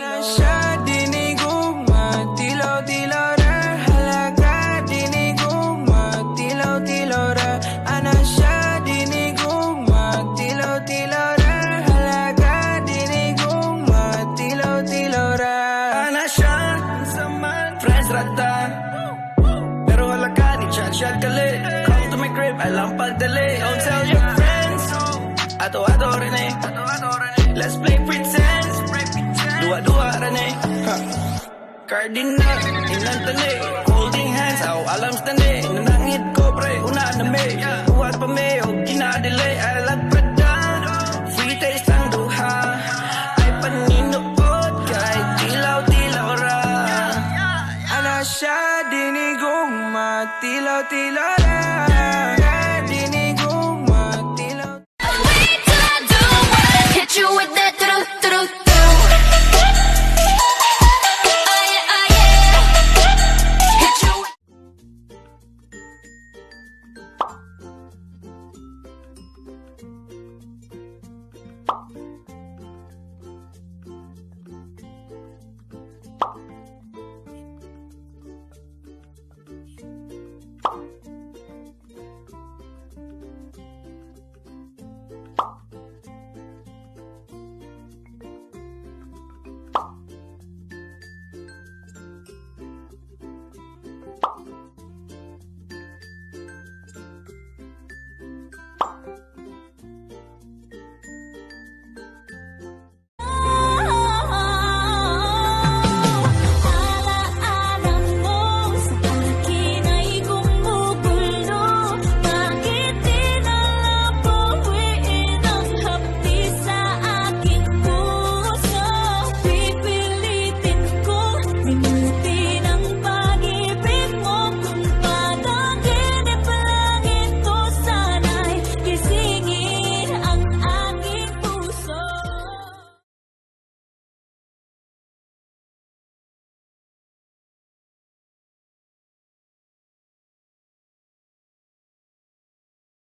Ana siya dinigugma, tilaw-tilaw ra Halaga dinigugma, tilaw-tilaw ra Ana siya dinigugma, tilaw-tilaw ra Halaga dinigugma, tilaw-tilaw ra Ana siya, friends rata. Pero halaga ni gali Come to my crib, alam pagdali Don't tell your friends. Ato-ato rin eh Let's play Cardinal, inantali Holding hands, aw alam standi Nanangit ko pre, una na may Uwas pa may, o kinadilay I love prada, free taste ang duha Ay paninukot, kahit tilaw-tilaw ra. Ano siya, dinigong matilaw-tilaw lang Dinigong matilaw Hit you with that through, through